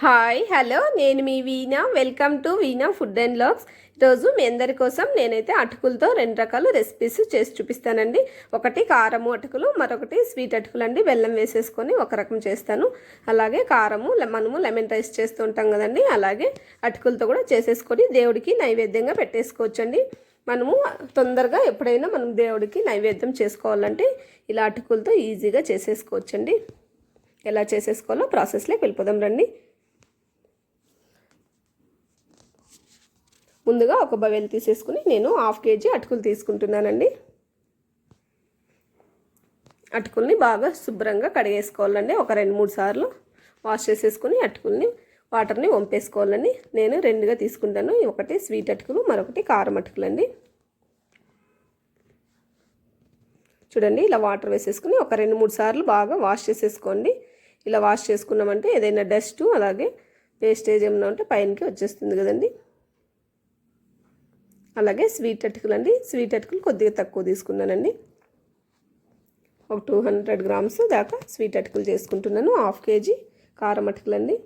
Hi hello నేను మీ Veena. Welcome to Veena food and logs. ఈరోజు మీ అందరి కోసం నేనైతే అటుకులతో రెండు రకాల రెసిపీస్ చేసి చూపిస్తానండి. ఒకటి కారము అటుకులు మరొకటి స్వీట్ అటుకులు అండి. బెల్లం వేసేసుకొని ఒక రకం చేస్తాను. అలాగే కారము మనము లెమన్ రైస్ చేస్తూ ఉంటాం కదండి. అలాగే అటుకులతో కూడా చేసేసుకొని దేవుడికి నైవేద్యంగా పెట్టేసుకోవచ్చండి. మనము తొందరగా ఎప్పుడైనా మనం దేవుడికి నైవేద్యం చేసుకోవాలంటే ఇలా అటుకులతో ఈజీగా చేసేసుకోవచ్చండి. ఎలా చేసేసుకోవాలో ప్రాసెస్లోకి వెళ్ళిపోదాం రండి. ముందుగా ఒక బవెల్ తీసేసుకుని నేను హాఫ్ కేజీ అటుకులు తీసుకుంటున్నానండి. అటుకుల్ని బాగా శుభ్రంగా కడిగేసుకోవాలండి. ఒక రెండు మూడు సార్లు వాష్ చేసేసుకుని అటుకుల్ని వాటర్ని వంపేసుకోవాలండి. నేను రెండుగా తీసుకుంటాను. ఒకటి స్వీట్ అటుకులు మరొకటి కారం అటుకులు అండి చూడండి ఇలా వాటర్ వేసేసుకుని ఒక రెండు మూడు సార్లు బాగా వాష్ చేసేసుకోండి. ఇలా వాష్ చేసుకున్నామంటే ఏదైనా డస్ట్ అలాగే వేస్టేజ్ ఏమైనా ఉంటే పైనకి వచ్చేస్తుంది కదండి. అలాగే స్వీట్ అటుకులు అండి. స్వీట్ అటుకులు కొద్దిగా తక్కువ తీసుకున్నానండి. ఒక టూ హండ్రెడ్ గ్రామ్స్ దాకా స్వీట్ అటుకులు చేసుకుంటున్నాను. హాఫ్ కేజీ కారం అటుకులు అండి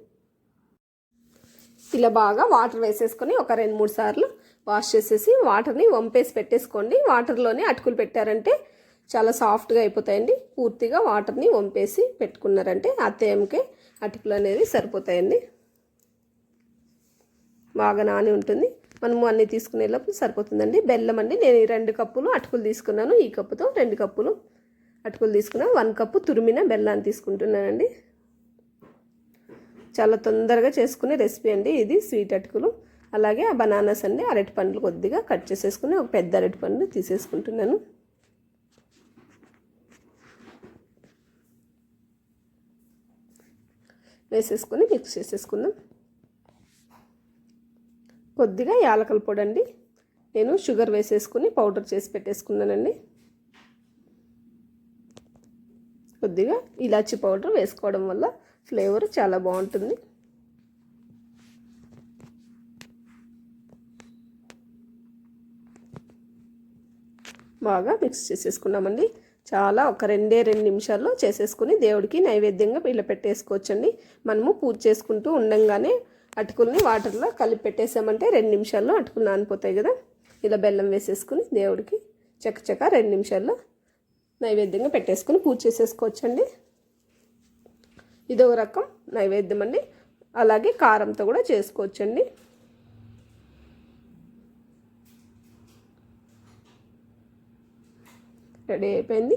ఇలా బాగా వాటర్ వేసేసుకొని ఒక రెండు మూడు సార్లు వాష్ చేసేసి వాటర్ని వంపేసి పెట్టేసుకోండి. వాటర్లోనే అటుకులు పెట్టారంటే చాలా సాఫ్ట్గా అయిపోతాయండి. పూర్తిగా వాటర్ని వంపేసి పెట్టుకున్నారంటే అత్తయ్యంకే అటుకులు అనేది సరిపోతాయండి. బాగా నాని ఉంటుంది. మనము అన్నీ తీసుకునేటప్పుడు సరిపోతుందండి. బెల్లం అండి నేను ఈ రెండు కప్పులు అటుకులు తీసుకున్నాను. ఈ కప్పుతో రెండు కప్పులు అటుకులు తీసుకున్నాను. వన్ కప్పు తురిమిన బెల్లాన్ని తీసుకుంటున్నానండి. చాలా తొందరగా చేసుకునే రెసిపీ అండి ఇది స్వీట్ అటుకులు. అలాగే ఆ బనానాస్ అండి అరటి పండ్లు కొద్దిగా కట్ చేసేసుకుని ఒక పెద్ద అరటి పండు తీసేసుకుంటున్నాను. వేసేసుకొని మిక్స్ చేసేసుకుందాం. కొద్దిగా యాలకల పొడి అండి నేను షుగర్ వేసేసుకుని పౌడర్ చేసి పెట్టేసుకున్నానండి. కొద్దిగా ఇలాచి పౌడర్ వేసుకోవడం వల్ల ఫ్లేవర్ చాలా బాగుంటుంది. బాగా మిక్స్ చేసేసుకున్నామండి. చాలా ఒక రెండే రెండు నిమిషాల్లో చేసేసుకుని దేవుడికి నైవేద్యంగా ఇలా పెట్టేసుకోవచ్చండి. మనము పూజ చేసుకుంటూ ఉండంగానే అటుకుల్ని వాటర్లో కలిపి పెట్టేసామంటే రెండు నిమిషాల్లో అటుకులు నానిపోతాయి కదా. ఇలా బెల్లం వేసేసుకుని దేవుడికి చకచక రెండు నిమిషాల్లో నైవేద్యంగా పెట్టేసుకుని పూజ చేసేసుకోవచ్చండి. ఇదో రకం నైవేద్యం అండి. అలాగే కారంతో కూడా చేసుకోవచ్చండి. రెడీ అయిపోయింది.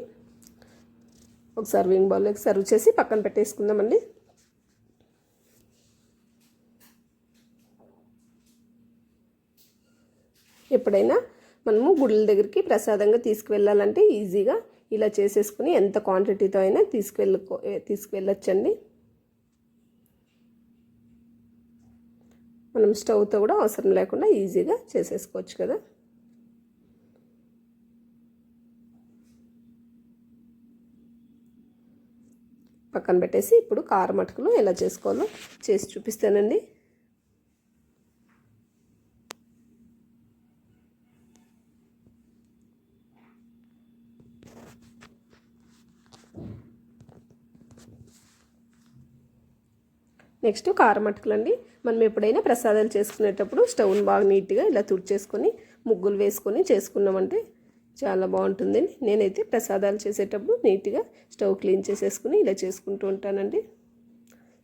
ఒక సర్వింగ్ బౌల్లోకి సర్వ్ చేసి పక్కన పెట్టేసుకుందామండి ఎప్పుడైనా మనము గుడుల దగ్గరికి ప్రసాదంగా తీసుకువెళ్ళాలంటే ఈజీగా ఇలా చేసేసుకుని ఎంత క్వాంటిటీతో అయినా తీసుకువెళ్ళుకో తీసుకువెళ్ళొచ్చండి. మనం స్టవ్తో కూడా అవసరం లేకుండా ఈజీగా చేసేసుకోవచ్చు కదా. పక్కన పెట్టేసి ఇప్పుడు కారం అటుకులు ఎలా చేసుకోవాలో చేసి చూపిస్తానండి. నెక్స్ట్ కారం అటుకులు అండి మనం ఎప్పుడైనా ప్రసాదాలు చేసుకునేటప్పుడు స్టవ్ని బాగా నీట్గా ఇలా తుడిచేసుకొని ముగ్గులు వేసుకొని చేసుకున్నామంటే చాలా బాగుంటుంది నేనైతే ప్రసాదాలు చేసేటప్పుడు నీట్గా స్టవ్ క్లీన్ చేసేసుకుని ఇలా చేసుకుంటూ ఉంటానండి.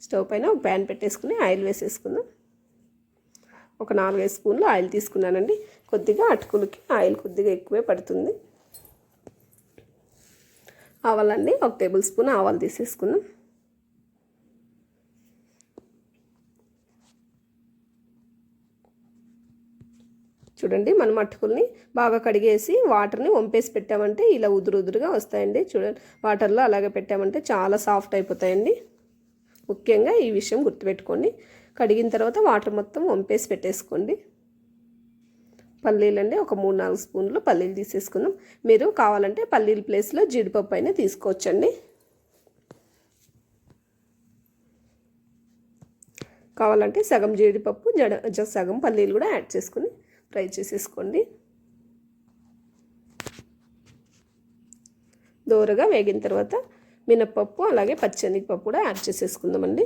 స్టవ్ పైన ఒక ప్యాన్ పెట్టేసుకుని ఆయిల్ వేసేసుకుందాం. ఒక నాలుగైదు స్పూన్లు ఆయిల్ తీసుకున్నానండి. కొద్దిగా అటుకులకి ఆయిల్ కొద్దిగా ఎక్కువే పడుతుంది. ఆవాలండి. ఒక టేబుల్ స్పూన్ ఆవాలు తీసేసుకుందాం. చూడండి మనం అటుకుల్ని బాగా కడిగేసి వాటర్ని వంపేసి పెట్టామంటే ఇలా ఉదురు ఉదురుగా వస్తాయండి. చూడండి వాటర్లో అలాగే పెట్టామంటే చాలా సాఫ్ట్ అయిపోతాయండి. ముఖ్యంగా ఈ విషయం గుర్తుపెట్టుకోండి. కడిగిన తర్వాత వాటర్ మొత్తం వంపేసి పెట్టేసుకోండి. పల్లీలు అండి ఒక మూడు నాలుగు స్పూన్లు పల్లీలు తీసేసుకుందాం. మీరు కావాలంటే పల్లీల ప్లేస్లో జీడిపప్పు అయినా తీసుకోవచ్చండి. కావాలంటే సగం జీడిపప్పు జడ సగం పల్లీలు కూడా యాడ్ చేసుకుని ఫ్రై చేసేసుకోండి. దోరగా వేగిన తర్వాత మినప్పప్పు అలాగే పచ్చెనగపప్పు కూడా యాడ్ చేసేసుకుందామండి.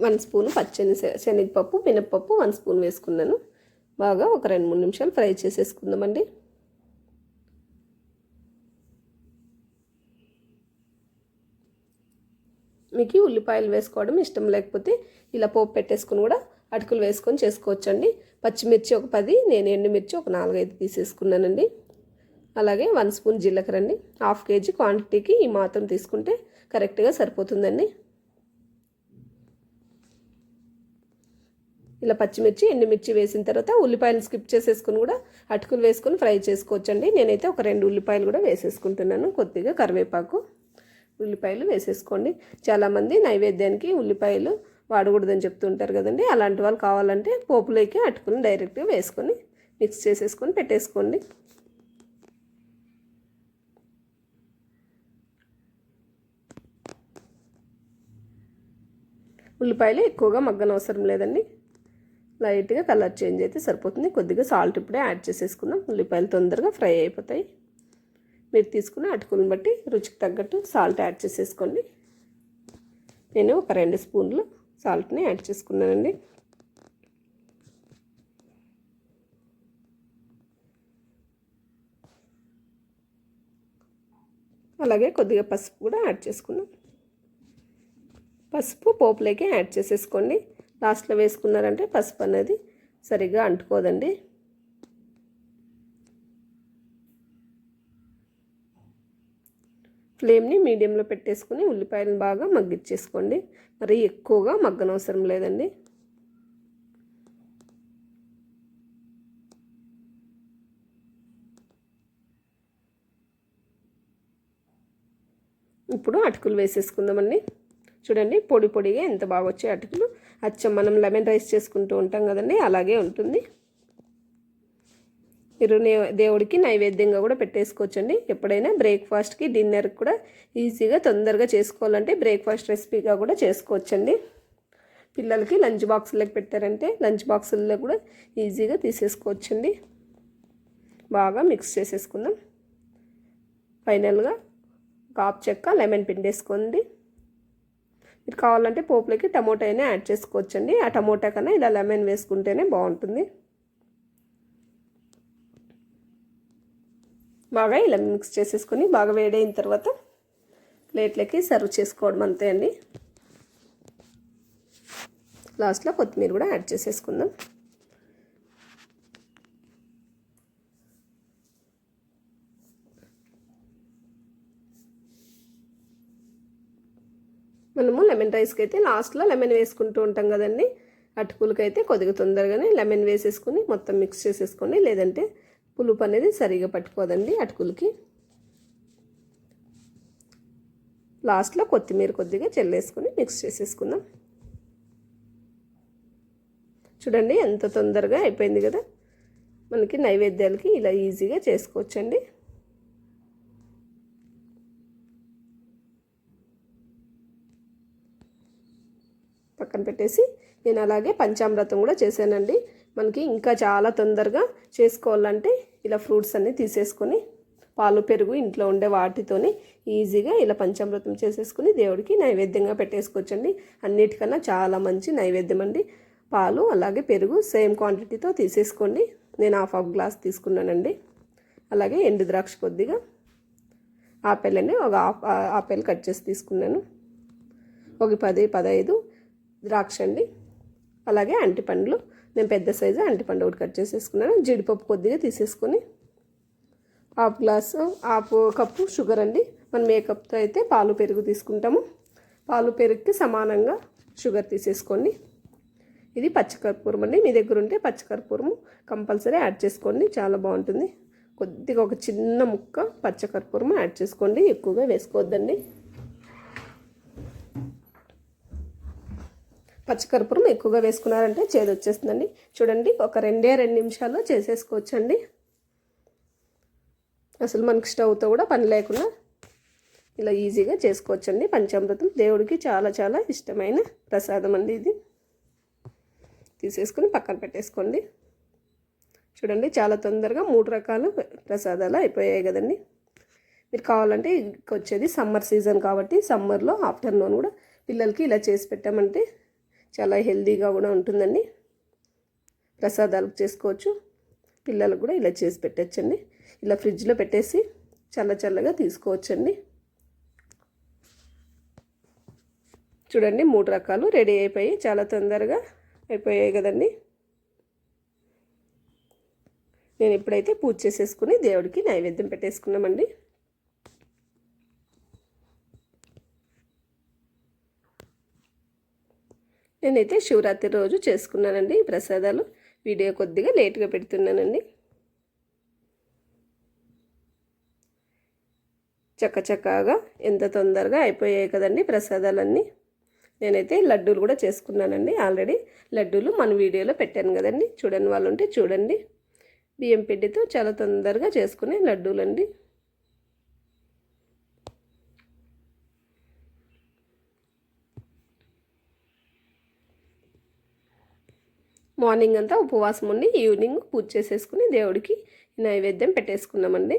వన్ స్పూన్ పచ్చని శనగపప్పు మినప్పప్పు వన్ స్పూన్ వేసుకున్నాను. బాగా ఒక రెండు మూడు నిమిషాలు ఫ్రై చేసేసుకుందామండి. మీకు ఉల్లిపాయలు వేసుకోవడం ఇష్టం. లేకపోతే ఇలా పోపు పెట్టేసుకుని కూడా అటుకులు వేసుకొని చేసుకోవచ్చండి. పచ్చిమిర్చి ఒక పది నేను ఎండుమిర్చి ఒక నాలుగైదు తీసేసుకున్నానండి. అలాగే వన్ స్పూన్ జీలకర్ర అండి హాఫ్ కేజీ క్వాంటిటీకి ఈ మాత్రం తీసుకుంటే కరెక్ట్గా సరిపోతుందండి. ఇలా పచ్చిమిర్చి ఎండుమిర్చి వేసిన తర్వాత ఉల్లిపాయలు స్కిప్ చేసేసుకుని కూడా అటుకులు వేసుకొని ఫ్రై చేసుకోవచ్చండి. నేనైతే ఒక రెండు ఉల్లిపాయలు కూడా వేసేసుకుంటున్నాను కొద్దిగా కరివేపాకు. ఉల్లిపాయలు వేసేసుకోండి. చాలామంది నైవేద్యానికి ఉల్లిపాయలు వాడకూడదని చెప్తుంటారు కదండి. అలాంటి వాళ్ళు కావాలంటే పోపులోకి అటుకుని డైరెక్ట్గా వేసుకొని మిక్స్ చేసేసుకొని పెట్టేసుకోండి. ఉల్లిపాయలు ఎక్కువగా మగ్గనవసరం లేదండి. లైట్గా కలర్ చేంజ్ అయితే సరిపోతుంది. కొద్దిగా సాల్ట్ ఇప్పుడే యాడ్ చేసేసుకుందాం. ఉల్లిపాయలు తొందరగా ఫ్రై అయిపోతాయి. మీరు తీసుకున్న అటుకులను బట్టి రుచికి తగ్గట్టు సాల్ట్ యాడ్ చేసేసుకోండి. నేను ఒక రెండు స్పూన్లు సాల్ట్ని యాడ్ చేసుకున్నానండి. అలాగే కొద్దిగా పసుపు కూడా యాడ్ చేసుకున్నాం. పసుపు పోపులోకి యాడ్ చేసేసుకోండి. లాస్ట్లో వేసుకున్నారంటే పసుపు అనేది సరిగ్గా అంటుకోదండి. ఫ్లేమ్ని మీడియంలో పెట్టేసుకుని ఉల్లిపాయలను బాగా మగ్గిచ్చేసుకోండి. మరి ఎక్కువగా మగ్గనవసరం లేదండి. ఇప్పుడు అటుకులు వేసేసుకుందామండి. చూడండి పొడి పొడిగా ఎంత బాగా వచ్చాయి అటుకులు. అచ్చం మనం లెమన్ రైస్ చేసుకుంటూ ఉంటాం కదండి అలాగే ఉంటుంది. మీరు దేవుడికి నైవేద్యంగా కూడా పెట్టేసుకోవచ్చండి. ఎప్పుడైనా బ్రేక్ఫాస్ట్కి డిన్నర్కి కూడా ఈజీగా తొందరగా చేసుకోవాలంటే బ్రేక్ఫాస్ట్ రెసిపీగా కూడా చేసుకోవచ్చండి. పిల్లలకి లంచ్ బాక్సులకు పెట్టారంటే లంచ్ బాక్సుల్లో కూడా ఈజీగా తీసేసుకోవచ్చండి. బాగా మిక్స్ చేసేసుకుందాం. ఫైనల్గా కాప్ చెక్క లెమన్ పిండేసుకోండి. మీరు కావాలంటే పోపులోకి టమోటా అయినా యాడ్ చేసుకోవచ్చండి. ఆ టమోటా కన్నా ఇలా లెమన్ వేసుకుంటేనే బాగుంటుంది. బాగా ఇలా మిక్స్ చేసేసుకొని బాగా వేడైన తర్వాత ప్లేట్లకి సర్వ్ చేసుకోవడం అంతే అండి. లాస్ట్లో కొత్తిమీర కూడా యాడ్ చేసేసుకుందాం. మనము లెమన్ రైస్కి అయితే లాస్ట్లో లెమన్ వేసుకుంటూ ఉంటాం కదండి. అటుకులకి అయితే కొద్దిగా తొందరగానే లెమన్ వేసేసుకుని మొత్తం మిక్స్ చేసేసుకోండి లేదంటే పులుపు అనేది సరిగా పట్టుకోదండి అటుకులకి. లాస్ట్లో కొత్తిమీర కొద్దిగా చెల్లేసుకుని మిక్స్ చేసేసుకుందాం. చూడండి ఎంత తొందరగా అయిపోయింది కదా. మనకి నైవేద్యాలకి ఇలా ఈజీగా చేసుకోవచ్చండి. పక్కన పెట్టేసి నేను అలాగే పంచామృతం కూడా చేశానండి. మనకి ఇంకా చాలా తొందరగా చేసుకోవాలంటే ఇలా ఫ్రూట్స్ అన్నీ తీసేసుకొని పాలు పెరుగు ఇంట్లో ఉండే వాటితోనే ఈజీగా ఇలా పంచామృతం చేసేసుకుని దేవుడికి నైవేద్యంగా పెట్టేసుకోవచ్చండి. అన్నిటికన్నా చాలా మంచి నైవేద్యం అండి. పాలు అలాగే పెరుగు సేమ్ క్వాంటిటీతో తీసేసుకోండి. నేను హాఫ్ హాఫ్ గ్లాస్ తీసుకున్నానండి. అలాగే ఎండు ద్రాక్ష కొద్దిగా ఆపిల్ అండి ఒక హాఫ్ ఆపిల్ కట్ చేసి తీసుకున్నాను. ఒక పది పదహైదు ద్రాక్ష అండి. అలాగే అంటిపండ్లు. నేను పెద్ద సైజు అంటిపండు ఒకటి కట్ చేసేసుకున్నాను. జీడిపప్పు కొద్దిగా తీసేసుకొని half glass half cup sugar అండి. మనం ఏ కప్తో అయితే పాలు పెరుగు తీసుకుంటాము పాలు పెరుగుకి సమానంగా షుగర్ తీసేసుకోండి. ఇది పచ్చకర్పూరం అండి. మీ దగ్గర ఉంటే పచ్చకర్పూరం కంపల్సరీ యాడ్ చేసుకోండి. చాలా బాగుంటుంది. కొద్దిగా ఒక చిన్న ముక్క పచ్చకర్పూరం యాడ్ చేసుకోండి. ఎక్కువగా వేసుకోవద్దండి. పచ్చకర్పూరం ఎక్కువగా వేసుకున్నారంటే చేదు వచ్చేస్తుందండి. చూడండి ఒక రెండే రెండు నిమిషాల్లో చేసేసుకోవచ్చండి. అసలు మనకి స్టవ్తో కూడా పని లేకుండా ఇలా ఈజీగా చేసుకోవచ్చండి. పంచామృతం దేవుడికి చాలా చాలా ఇష్టమైన ప్రసాదం అండి ఇది. తీసేసుకుని పక్కన పెట్టేసుకోండి. చూడండి చాలా తొందరగా మూడు రకాల ప్రసాదాలు అయిపోయాయి కదండి. మీరు కావాలంటే ఇంకొచ్చేది సమ్మర్ సీజన్ కాబట్టి సమ్మర్లో ఆఫ్టర్నూన్ కూడా పిల్లలకి ఇలా చేసి పెట్టామంటే చాలా హెల్దీగా కూడా ఉంటుందండి. ప్రసాదాలు చేసుకోవచ్చు. పిల్లలకు కూడా ఇలా చేసి పెట్టచ్చండి. ఇలా ఫ్రిడ్జ్లో పెట్టేసి చల్ల చల్లగా తీసుకోవచ్చండి. చూడండి మూడు రకాలు రెడీ అయిపోయి చాలా తొందరగా అయిపోయాయి కదండి. నేను ఇప్పుడైతే పూజ చేసేసుకుని దేవుడికి నైవేద్యం పెట్టేసుకున్నామండి. నేనైతే శివరాత్రి రోజు చేసుకున్నానండి ఈ ప్రసాదాలు. వీడియో కొద్దిగా లేట్గా పెడుతున్నానండి. చక్కచక్కగా ఎంత తొందరగా అయిపోయాయి కదండి ప్రసాదాలన్నీ. నేనైతే లడ్డూలు కూడా చేసుకున్నానండి ఆల్రెడీ. లడ్డూలు మన వీడియోలో పెట్టాను కదండి. చూడని వాళ్ళు ఉంటే చూడండి. బియ్యం పిండితో చాలా తొందరగా చేసుకునే లడ్డూలండి. మార్నింగ్ అంతా ఉపవాసం ఉండి ఈవినింగ్ పూజ చేసేసుకుని దేవుడికి నైవేద్యం పెట్టేసుకున్నామండి.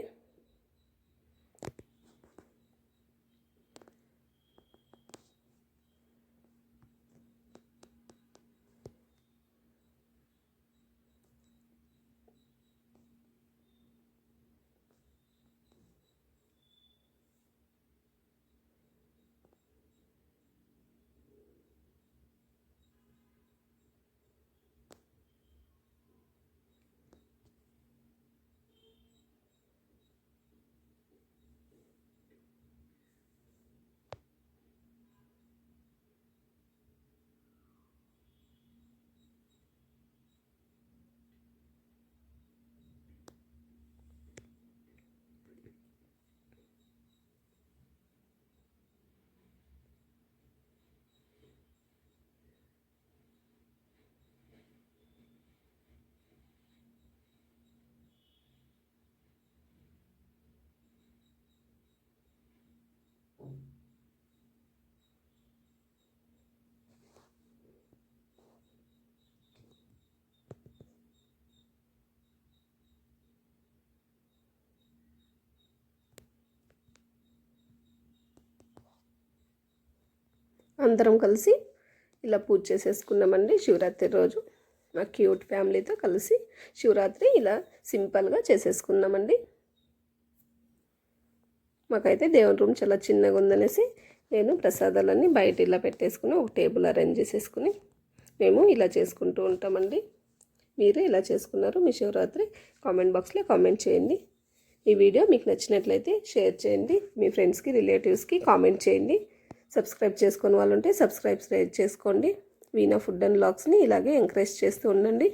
అందరం కలిసి ఇలా పూజ చేసేసుకున్నామండి శివరాత్రి రోజు. మా క్యూట్ ఫ్యామిలీతో కలిసి శివరాత్రి ఇలా సింపుల్గా చేసేసుకున్నామండి. మాకైతే దేవుని రూమ్ చాలా చిన్నగా ఉందనేసి నేను ప్రసాదాలన్నీ బయట ఇలా పెట్టేసుకుని ఒక టేబుల్ అరేంజ్ చేసేసుకుని మేము ఇలా చేసుకుంటూ ఉంటామండి. మీరు ఇలా చేసుకున్నారు మీ శివరాత్రి కామెంట్ బాక్స్లో కామెంట్ చేయండి. ఈ వీడియో మీకు నచ్చినట్లయితే షేర్ చేయండి మీ ఫ్రెండ్స్కి రిలేటివ్స్కి కామెంట్ చేయండి. సబ్స్క్రైబ్ చేసుకుని వాళ్ళు ఉంటే సబ్స్క్రైబ్ చేసుకోండి. వీణా ఫుడ్ అండ్ లాగ్స్ని ఇలాగే ఎంకరేజ్ చేస్తూ ఉండండి.